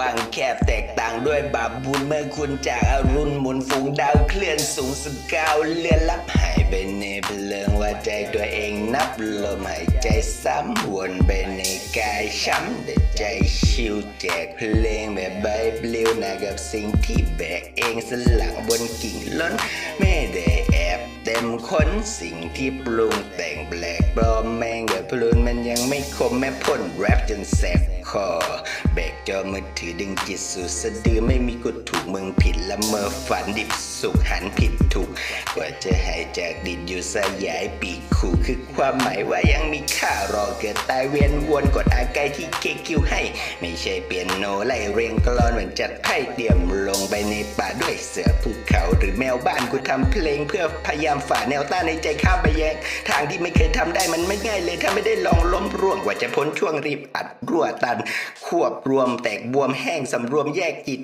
ว้างแคบแตกต่างด้วยบาปบุญเมื่อคุณจากอารุณหมุนฝูงดาวเคลื่อนสูงสุดก้าวเลื่อนลับหายไปในเพลิงว่าใจตัวเองนับลมหายใจซ้ำวนไปในกายช้ำแต่ใจชิวแจกเพลงแบบใบปลิวหนากับสิ่งที่แบกเองสลังบนกิ่งล้นไม่ได้แอบเต็มค้นสิ่งที่ปรุงแต่งแปลกปลอมแมงแบบพลุนมันยังไม่คมแม้พ่นแรปจนแสบคอแบก จอมือถือดึงจิตสู่สะดือไม่มีกดถูกมึงผิดละเมอฝันดิบสุขหันผิดถูก กว่าจะหายจากดินอยู่สยายปีกขู่คือความหมายว่ายังมีค่ารอเกิดตายเวียนวนกดอากายที่เคคิวให้ ไม่ใช่เปียโนไล่เรียงกลอนเหมือนจัดไพ่เตรียมลงไปใบ ป่าด้วยเสือภูเขาหรือแมวบ้านกูทำเพลง เพื่อพยายามฝ่าแนวต้านในใจข้ามไปแยก ทางที่ไม่เคยทำได้มันไม่ง่ายเลย ถ้าไม่ได้ลองล้มร่วงกว่าจะพ้นช่วงรีบอัดรั่วตัน ควบรวมแตกบวมแห้งสำรวมแยกจิต